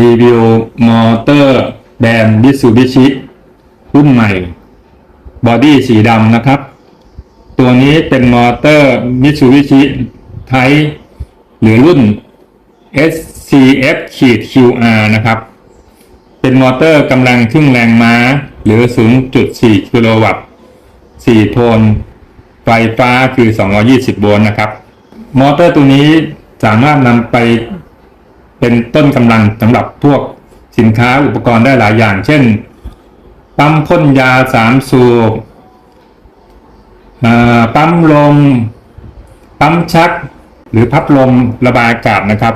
รีวิวมอเตอร์แบรนด์ Mitsubishi รุ่นใหม่ บอดี้สีดำนะครับ ตัวนี้เป็นมอเตอร์ Mitsubishi Type หรือรุ่น SCF QR นะครับ เป็นมอเตอร์กำลังครึ่งแรงม้า หรือ 0.4 กิโลวัตต์4โทน ไฟฟ้าคือ 220 โวลต์นะครับ มอเตอร์ตัวนี้สามารถนำไป เป็นต้นกำลังสำหรับพวกสินค้าอุปกรณ์ได้หลายอย่าง เช่น ปั๊มพ่นยาสามสูบปั๊มลม ปั๊มชัก หรือพัดลมระบายอากาศนะครับ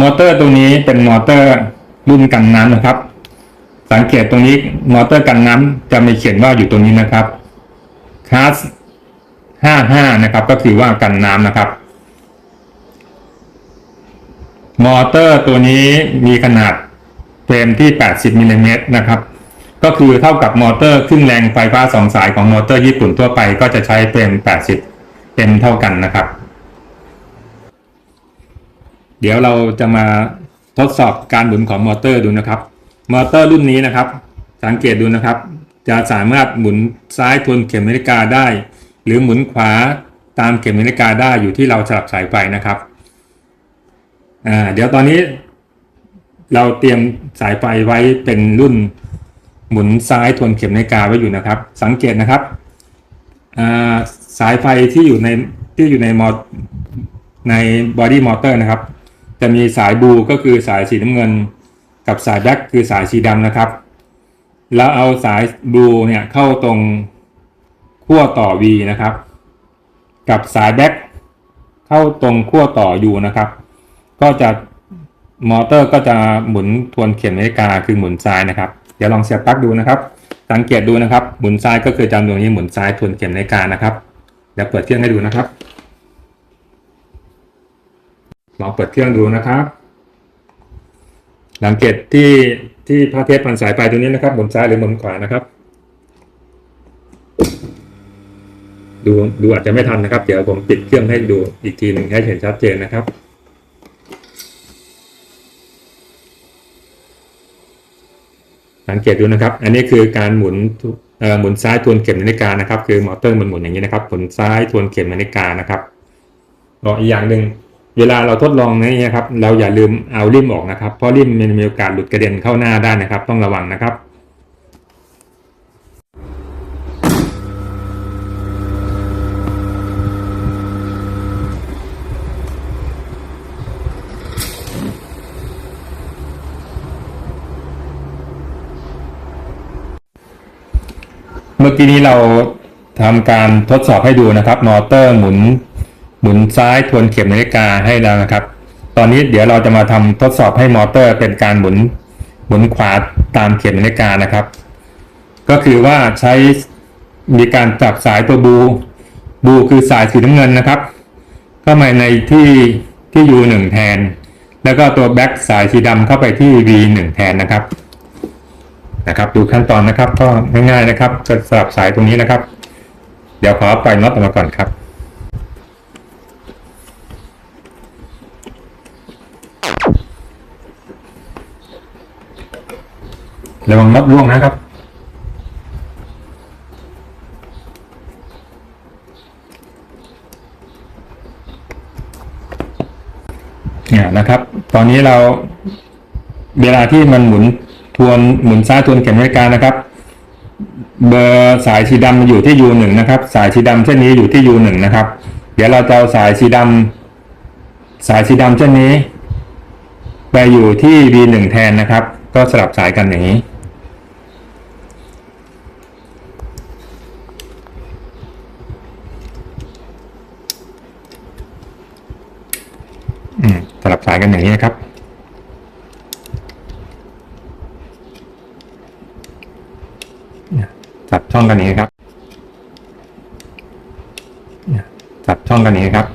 มอเตอร์ตรงนี้เป็นมอเตอร์รุ่นกันน้ำนะครับ สังเกตตรงนี้มอเตอร์กันน้ำจะมีเขียนว่าอยู่ตรงนี้นะครับคลาส55 นะครับ ก็คือว่ากันน้ำนะครับ มอเตอร์ตัวนี้มีขนาดเฟรมที่ 80มิลลิเมตรนะครับ ก็คือเท่ากับมอเตอร์ครึ่งแรงไฟฟ้าสองสายของมอเตอร์ญี่ปุ่นทั่วไปก็จะใช้เฟรม80เป็นเท่ากันนะครับ เดี๋ยวเราจะมาทดสอบการหมุนของมอเตอร์ดูนะครับ มอเตอร์รุ่นนี้นะครับ สังเกตดูนะครับ จะสามารถหมุนซ้ายทวนเข็มนาฬิกาได้ หรือหมุนขวาตามเข็มนาฬิกาได้อยู่ที่เราสลับสายไฟนะครับ อ่าเดี๋ยวตอนนี้ เราเตรียมสายไฟไว้เป็นรุ่นหมุนซ้ายทวนเข็มนาฬิกาไว้อยู่นะครับ สังเกตนะครับอ่าสายไฟที่อยู่ในที่อยู่ในมอในบอดี้มอเตอร์นะครับ จะมีสายบลูก็คือสายสีน้ำเงิน กับสายแบล็คคือสายสีดำนะครับ แล้วเอาสายบลูเนี่ยเข้าตรงขั้วต่อ V นะครับ กับสายแบล็คเข้าตรงขั้วต่อ U นะครับ ก็จะมอเตอร์ก็จะหมุนทวนเข็มนาฬิกาคือหมุนซ้ายนะครับ เดี๋ยวลองเสียบปลั๊กดูนะครับ สังเกตดูนะครับ หมุนซ้ายก็คือจำตรงนี้หมุนซ้ายทวนเข็มนาฬิกานะครับเดี๋ยวเปิดเครื่องให้ดูนะครับลองเปิดเครื่องดูนะครับ สังเกตที่ที่พระเทปพันสายไฟตัวนี้นะครับหมุนซ้ายหรือหมุนขวานะครับ ดูดูอาจจะไม่ทันนะครับ เดี๋ยวผมปิดเครื่องให้ดูอีกทีหนึ่งให้เห็นชัดเจนนะครับ สังเกตดูนะครับ อันนี้คือการหมุนหมุนซ้ายทวนเข็มนาฬิกานะครับ คือมอเตอร์มันหมุนอย่างนี้นะครับหมุนซ้ายทวนเข็มนาฬิกานะครับรออีกอย่างหนึ่งเวลาเราทดลองนี่นะครับ เราอย่าลืมเอาริมออกนะครับ เพราะริมมันมีโอกาสหลุดกระเด็นเข้าหน้าได้นะครับ ต้องระวังนะครับ มื่อกี้นี้เราทำการทดสอบให้ดูนะครับมอเตอร์หมุนหมุนซ้ายทวนเข็มนาฬิกาให้แล้วนะครับ ตอนนี้เดี๋ยวเราจะมาทำทดสอบให้มอเตอร์เป็นการหมุนหมุนขวาตามเข็มนาฬิกานะครับ ก็คือว่าใช้มีการจับสายตัวบูบูคือสายสีน้ำเงินนะครับเข้ามาในที่ที่ U1 แทน แล้วก็ตัวแบ็กสายสีดำเข้าไปที่ V1 แทนนะครับ นะครับดูขั้นตอนนะครับก็ง่ายๆนะครับจะสลับสายตรงนี้นะครับ เดี๋ยวขอปล่อยน็อตออกมาก่อนครับระวังน็อตร่วงนะครับ เนี่ยนะครับ ตอนนี้เราเวลาที่มันหมุน ทวนหมุนซ้ายทวนเข็มนาฬิกานะครับ เบอร์สายสีดำอยู่ที่ U1 นะครับ สายสีดำเช่นนี้อยู่ที่ U1 นะครับ เดี๋ยวเราจะเอาสายสีดำสายสีดำเช่นนี้ ไปอยู่ที่ V1 แทนนะครับ ก็สลับสายกันอย่างนี้อืมสลับสายกันอย่างนี้นะครับ จับ ช่องกันนี้ครับเนี่ยจับช่องกันนี้ครับ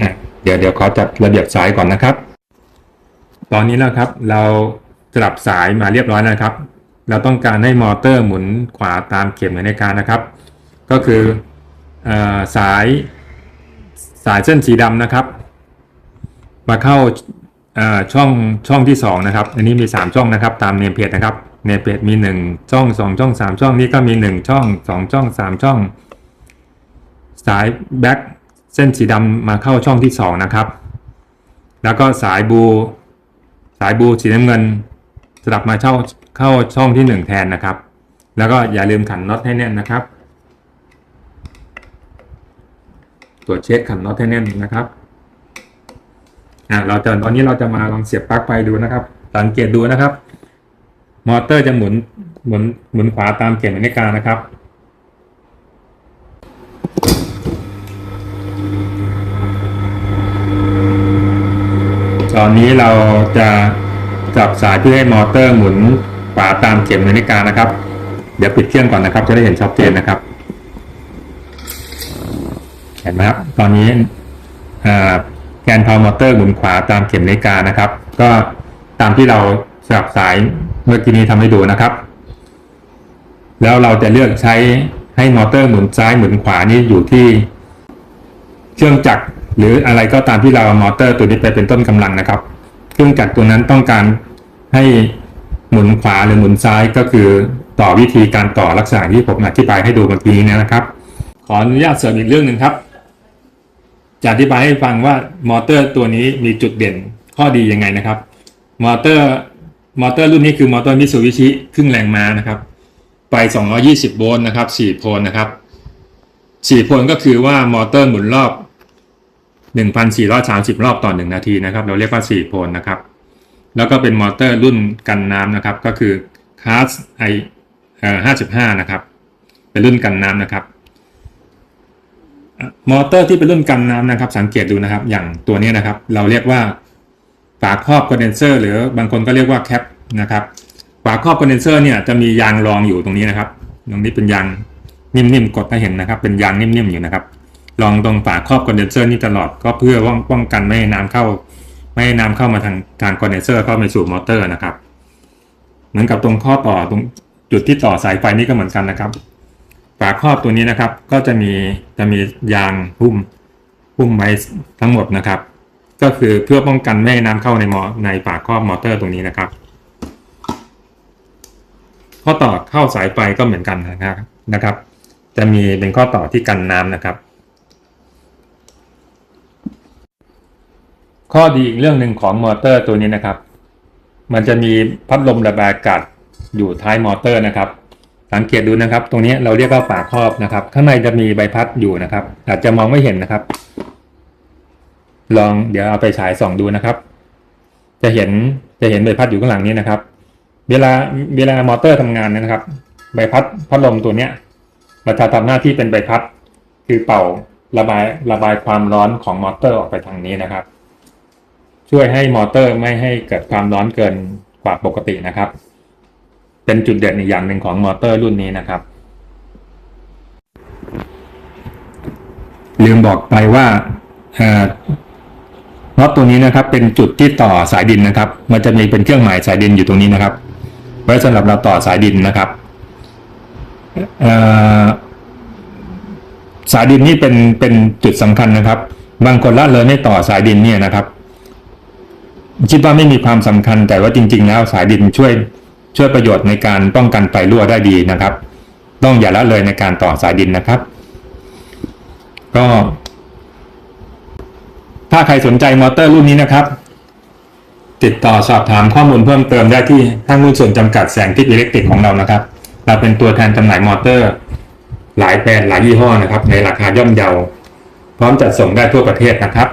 อะเดี๋ยวเดี๋ยวขอจัดระเบียบสายก่อนนะครับ ตอนนี้แล้วครับ เราสลับสายมาเรียบร้อยแล้วนะครับ เราต้องการให้มอเตอร์หมุนขวาตามเข็มนาฬิกานะครับ ก็คือเออสายสายเส้นสีดำนะครับ มาเข้าอ่าช่องช่องที่สองนะครับ อันนี้มีสามช่องนะครับ ตามเนมเพจนะครับ เนเพจมีหนึ่งช่องสองช่องสามช่องนี้ก็มีหนึ่งช่องสองช่องสามช่อง สายแบ็คเส้นสีดำมาเข้าช่องที่สองนะครับ แล้วก็สายบู สายบูสีน้ำเงินสลับมาเข้าเข้าช่องที่หนึ่งแทนนะครับ แล้วก็อย่าลืมขันน็อตให้แน่นนะครับ ตรวจเช็คขันน็อตให้แน่นนะครับอ่าเราจะตอนนี้เราจะมาลองเสียบปลั๊กไฟดูนะครับ สังเกตดูนะครับ มอเตอร์จะหมุนหมุนหมุนขวาตามเข็มนาฬิกานะครับตอนนี้เราจะจับสายเพื่อให้มอเตอร์หมุนขวาตามเข็มนาฬิกานะครับ เดี๋ยวปิดเครื่องก่อนนะครับ จะได้เห็นชัดเจนนะครับ เห็นไหมครับ ตอนนี้แกนพาวมอเตอร์หมุนขวาตามเข็มนาฬิกานะครับ ก็ตามที่เราสับสาย เมื่อกี้นี้ทำให้ดูนะครับ แล้วเราจะเลือกใช้ให้มอเตอร์หมุนซ้ายหมุนขวานี่อยู่ที่เครื่องจักรหรืออะไรก็ตามที่เราเอามอเตอร์ตัวนี้ไปเป็นต้นกำลังนะครับ เครื่องจักรตัวนั้นต้องการให้หมุนขวาหรือหมุนซ้ายก็คือต่อวิธีการต่อลักษณะที่ผมอธิบายให้ดูเมื่อกี้นี้นะครับ ขออนุญาตเสริมอีกเรื่องหนึ่งครับ จะอธิบายให้ฟังว่ามอเตอร์ตัวนี้มีจุดเด่นข้อดียังไงนะครับ มอเตอร์ มอเตอร์รุ่นนี้คือมอเตอร์มิตซูบิชิครึ่งแรงม้านะครับ ไป 220 โวลต์นะครับ4โพลนะครับ4โพลก็คือว่ามอเตอร์หมุนรอบ 1,430 รอบต่อ 1 นาทีนะครับ เราเรียกว่า 4 โพลนะครับ แล้วก็เป็นมอเตอร์รุ่นกันน้ำนะครับ ก็คือ Class I เอ่อ55 นะครับ เป็นรุ่นกันน้ำนะครับ มอเตอร์ที่เป็นรุ่นกันน้ำนะครับ สังเกตดูนะครับ อย่างตัวนี้นะครับ เราเรียกว่า ฝาครอบคอนเดนเซอร์หรือบางคนก็เรียกว่าแคปนะครับฝาครอบคอนเดนเซอร์เนี่ยจะมียางรองอยู่ตรงนี้นะครับ ตรงนี้เป็นยางนิ่มๆกดให้เห็นนะครับ เป็นยางนิ่มๆอยู่นะครับลองตรงฝาครอบคอนเดนเซอร์นี่ตลอดก็เพื่อป้องกันไม่ให้น้ำเข้า ไม่ให้น้ำเข้ามาทางทางคอนเดนเซอร์เข้าไปสู่มอเตอร์นะครับ เหมือนกับตรงข้อต่อตรงจุดที่ต่อสายไฟนี่ก็เหมือนกันนะครับ ฝาครอบตัวนี้นะครับ ก็จะมีจะมียางหุ้มหุ้มไว้ทั้งหมดนะครับ ก็คือเพื่อป้องกันไม่ให้น้ำเข้าในมอในฝากครอบมอเตอร์ตรงนี้นะครับ ข้อต่อเข้าสายไฟก็เหมือนกันนะครับนะครับ จะมีเป็นข้อต่อที่กันน้ำนะครับ ข้อดีอีกเรื่องหนึ่งของมอเตอร์ตัวนี้นะครับ มันจะมีพัดลมระบายอากาศอยู่ท้ายมอเตอร์นะครับ สังเกตดูนะครับ ตรงนี้เราเรียกว่าฝาครอบนะครับ ข้างในจะมีใบพัดอยู่นะครับ อาจจะมองไม่เห็นนะครับ ลองเดี๋ยวเอาไปฉายส่องดูนะครับ จะเห็นจะเห็นใบพัดอยู่ข้างหลังนี้นะครับ เวลาเวลามอเตอร์ทำงานนยนะครับ ใบพัดพัดลมตัวเนี้ยมันจะทำหน้าที่เป็นใบพัด คือเป่าระบายระบายความร้อนของมอเตอร์ออกไปทางนี้นะครับ ช่วยให้มอเตอร์ไม่ให้เกิดความร้อนเกินกว่าปกตินะครับ เป็นจุดเด่นอีกอย่างหนึ่งของมอเตอร์รุ่นนี้นะครับ ลืมบอกไปว่า น็อตตัวนี้นะครับเป็นจุดที่ต่อสายดินนะครับ มันจะมีเป็นเครื่องหมายสายดินอยู่ตรงนี้นะครับ ไว้สำหรับเราต่อสายดินนะครับสายดินนี่เป็นเป็นจุดสำคัญนะครับ บางคนละเลยไม่ต่อสายดินเนี่ยนะครับ คิดว่าไม่มีความสำคัญแต่ว่าจริง ๆ แล้วสายดินช่วยช่วยประโยชน์ในการป้องกันไฟรั่วได้ดีนะครับ ต้องอย่าละเลยในการต่อสายดินนะครับ ก็ ถ้าใครสนใจมอเตอร์รุ่นนี้นะครับ ติดต่อสอบถามข้อมูลเพิ่มเติมได้ที่ห้างหุ้นส่วนจำกัดแสงทิพย์อิเล็กทริกของเรานะครับ เราเป็นตัวแทนจำหน่ายมอเตอร์ หลายแบรนด์หลายยี่ห้อนะครับ ในราคาย่อมเยา พร้อมจัดส่งได้ทั่วประเทศนะครับ